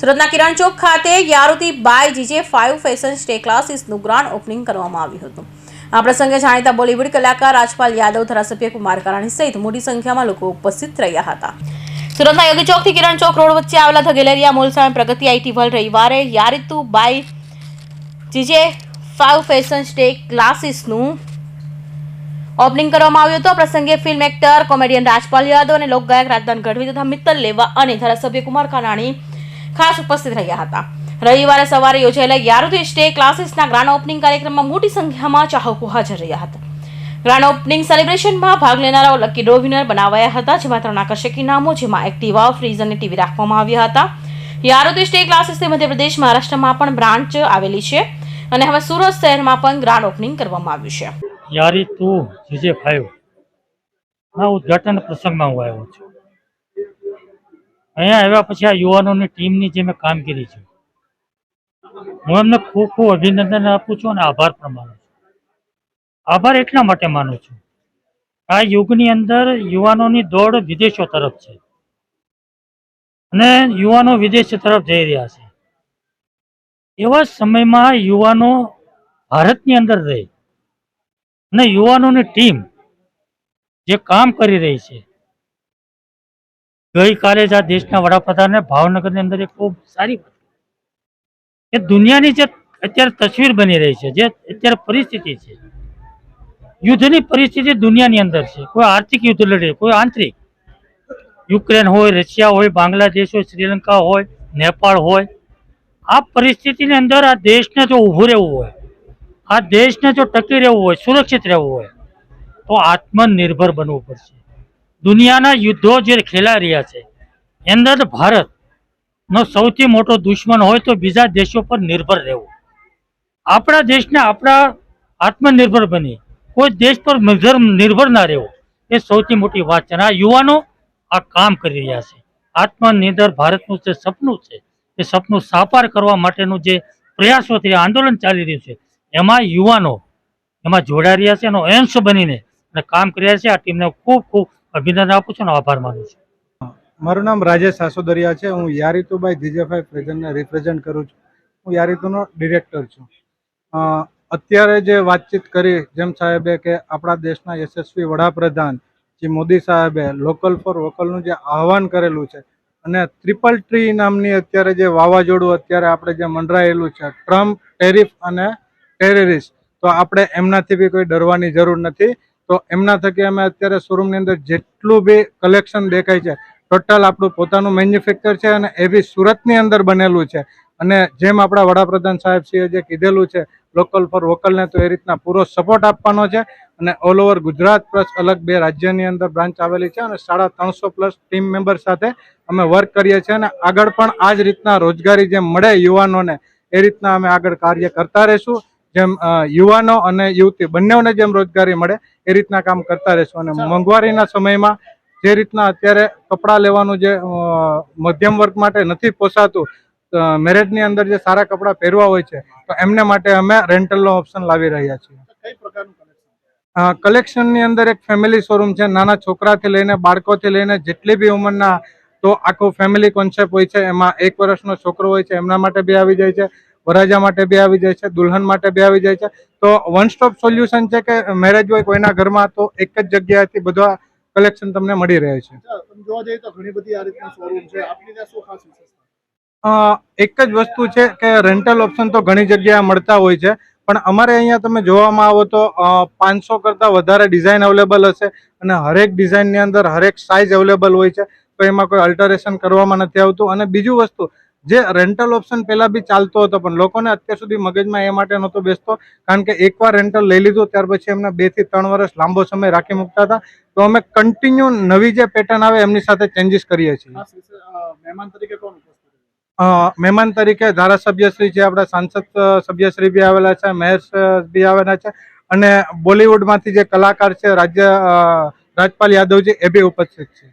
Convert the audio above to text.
સુરતના કિરણ ચોક ખાતે યારુતી by GJ five fashion stay ક્લાસીસનું grand opening કરવામાં આવ્યું હતું. આ પ્રસંગે જાણીતા બોલિવૂડ કલાકાર રાજપાલ યાદવ, ધારાસભ્ય કુમાર કારાણી સહિત મોટી સંખ્યામાં લોકો ઉપસ્થિત રહ્યા હતા. સુરતના યોગી ચોકથી કિરણ ચોક રોડ વચ્ચે આવેલા ધગેલેરિયા મોલ સામે પ્રગતિ આઈટી વર્લ્ડ રવિવારે યારિતુ by GJ five fashion stay ક્લાસીસનું opening કરવામાં આવ્યું હતું. પ્રસંગે film actor comedian Rajpal Yadav અને લોકગાયક રાજદાન ગઢવી તથા મિત્તલ લેવા અને ધારાસભ્ય કુમાર કાનાણી ખાસ ઉપસ્થિત રહ્યા હતા. રવિવારે સવારે યોજાયેલા યારુથી સ્ટે ક્લાસીસના ગ્રાન્ડ ઓપનિંગ કાર્યક્રમમાં મોટી સંખ્યામાં ચાહકો હાજર રહ્યા હતા. ગ્રાન્ડ ઓપનિંગ સેલિબ્રેશનમાં ભાગ લેનારાઓ લકી ડ્રો વિનર બનાવાયા હતા, જેમાં ત્રણ આકર્ષક ઇનામો જેમાં એક્ટિવા, ફ્રીઝ અને ટીવી રાખવામાં આવ્યા હતા. યારુથી સ્ટે ક્લાસીસથી મધ્યપ્રદેશ, મહારાષ્ટ્રમાં પણ બ્રાન્ચ આવેલી છે અને હવે સુરત શહેરમાં પણ ગ્રાન્ડ ઓપનિંગ કરવામાં આવ્યું છે. યારી ટુ જીજે ફાઈવ ના ઉદઘાટન પ્રસંગમાં હું આવ્યો છું. અહીંયા આવ્યા પછી આ યુવાનોની ટીમની જે મેં કામગીરી છે, હું એમને ખૂબ ખૂબ અભિનંદન આપું છું અને આભાર પણ માનું છું. આભાર એટલા માટે માનું છું. આ યુગની અંદર યુવાનોની દોડ વિદેશો તરફ છે. અને યુવાનો વિદેશ તરફ જઈ રહ્યા છે. એવા સમયમાં યુવાનો ભારતની અંદર રહે અને યુવાનોની ટીમ જે કામ કરી રહી છે ગઈકાલે જ આ દેશના વડાપ્રધાને ભાવનગરની અંદર એક ખૂબ સારી કરી. દુનિયાની જે અત્યારે તસવીર બની રહી છે, જે અત્યારે પરિસ્થિતિ છે, યુદ્ધની પરિસ્થિતિ દુનિયાની અંદર છે. કોઈ આર્થિક યુદ્ધ લડે, કોઈ આંતરિક. યુક્રેન હોય, રશિયા હોય, બાંગ્લાદેશ હોય, શ્રીલંકા હોય, નેપાળ હોય. આ પરિસ્થિતિની અંદર આ દેશને જો ઊભું રહેવું હોય, આ દેશને જો ટકી રહેવું હોય, સુરક્ષિત રહેવું હોય, તો આત્મનિર્ભર બનવું પડશે. દુનિયાના યુદ્ધો જે ખેલાઈ રહ્યા છે અંદર ભારતનો સૌથી મોટો દુશ્મન હોય તો બીજા દેશો પર નિર્ભર રહેવું. આપણા દેશને આપણા આત્મનિર્ભર બની કોઈ દેશ પર નિર્ભર ના રહેવું, એ સૌથી મોટી વાત છે. અને આ યુવાનો આ કામ કરી રહ્યા છે. આત્મનિર્ભર ભારતનું જે સપનું છે, એ સપનું સાકાર કરવા માટેનું જે પ્રયાસોથી આંદોલન ચાલી રહ્યું છે, એમાં યુવાનો એમાં જોડાઈ રહ્યા છે, એનો અંશ બનીને અને કામ કરી રહ્યા છે. આ ટીમને ખૂબ ખૂબ અભિનંદન આપું છું અને આભાર માનું છું. મારું નામ રાજેશ સાસોદરિયા છે. હું યારિતુભાઈ જીજેફાઈ પ્રેઝન્ટને રિપ્રેઝેન્ટ કરું છું. હું યારિતુનો ડિરેક્ટર છું. અત્યારે જે વાતચીત કરી જેમ સાહેબે કે આપણા દેશના યશસ્વી વડાપ્રધાન જે મોદી સાહેબે લોકલ ફોર વોકલનું જે આહવાન કરેલું છે અને ટ્રિપલ ટ્રી નામની અત્યારે જે વાવાઝોડું અત્યારે આપણે જે મંડરાયેલું છે ટ્રમ્પ ટેરિફ અને ટેરરિસ્ટ તો આપણે એમનાથી બી કોઈ ડરવાની જરૂર નથી. તો એમના થકી અમે અત્યારે શોરૂમની અંદર જેટલું બી કલેક્શન દેખાય છે ટોટલ આપણું પોતાનું મેન્યુફેક્ચર છે અને એ બી સુરતની અંદર બનેલું છે. અને જેમ આપણા વડાપ્રધાન સાહેબ સિંહે જે કીધેલું છે લોકલ ફોર વોકલને તો એ રીતના પૂરો સપોર્ટ આપવાનો છે અને ઓલ ઓવર ગુજરાત પ્લસ અલગ બે રાજ્યની અંદર બ્રાન્ચ આવેલી છે અને સાડા ત્રણસો પ્લસ ટીમ મેમ્બર સાથે અમે વર્ક કરીએ છીએ અને આગળ પણ આ જ રીતના રોજગારી જેમ મળે યુવાનોને, એ રીતના અમે આગળ કાર્ય કરતા રહીશું. જેમ યુવાનો અને યુવતી બંનેઓને જેમ રોજગારી મળે એ રીતના કામ કરતા રહેશું. અને મોંઘવારીના સમયમાં જે રીતના અત્યારે કપડાં લેવાનું જે મધ્યમ વર્ગ માટે નથી પોસાતું મેરેજની અંદર જે સારા કપડાં પહેરવા હોય છે તો એમને માટે અમે રેન્ટલનો ઓપ્શન લાવી રહ્યા છીએ. કલેક્શનની અંદર એક ફેમિલી શોરૂમ છે. નાના છોકરાથી લઈને બાળકોથી લઈને જેટલી બી ઉંમરના તો આખું ફેમિલી કોન્સેપ્ટ હોય છે. એમાં એક વર્ષનો છોકરો હોય છે એમના માટે બી આવી જાય છે. વરાજા માટે બી આવી જાય છે દુલ્હન માટે બી આવી જાય છે. તો વન સ્ટોપ સોલ્યુશન છે કે મેરેજ હોય કોઈના ઘરમાં તો એક જ જગ્યાએથી બધા કલેક્શન તમને મળી રહે છે. જોવા જઈએ તો ઘણી બધી આ રીતના શોરૂમ છે. આપની ત્યાં શું ખાસ વિશેષતા? એક જ વસ્તુ છે કે રેન્ટલ ઓપ્શન તો ઘણી જગ્યાએ મળતા હોય છે પણ અમારે અહીંયા તમે જોવામાં આવો તો પાંચસો કરતાં વધારે ડિઝાઇન અવેલેબલ હશે અને હરેક ડિઝાઇનની અંદર હરેક સાઇઝ અવેલેબલ હોય છે તો એમાં કોઈ અલ્ટરેશન કરવામાં નથી આવતું. અને બીજું વસ્તુ જે રેન્ટલ ઓપ્શન પહેલાં બી ચાલતો હતો પણ લોકોને અત્યાર સુધી મગજમાં એ માટે નહોતો બેસતો કારણ કે એકવાર રેન્ટલ લઈ લીધું ત્યાર પછી એમને બેથી ત્રણ વર્ષ લાંબો સમય રાખી મૂકતા હતા. તો અમે કન્ટિન્યુ નવી જે પેટર્ન આવે એમની સાથે ચેન્જીસ કરીએ છીએ. મહેમાન તરીકે કોણ મહેમાન તરીકે ધારાસભ્યશ્રી છે આપણા સાંસદ સભ્યશ્રી બી આવેલા છે મેયર બી આવેલા છે અને બોલિવૂડમાંથી જે કલાકાર છે રાજ્ય રાજપાલ યાદવજી એ બી ઉપસ્થિત છે.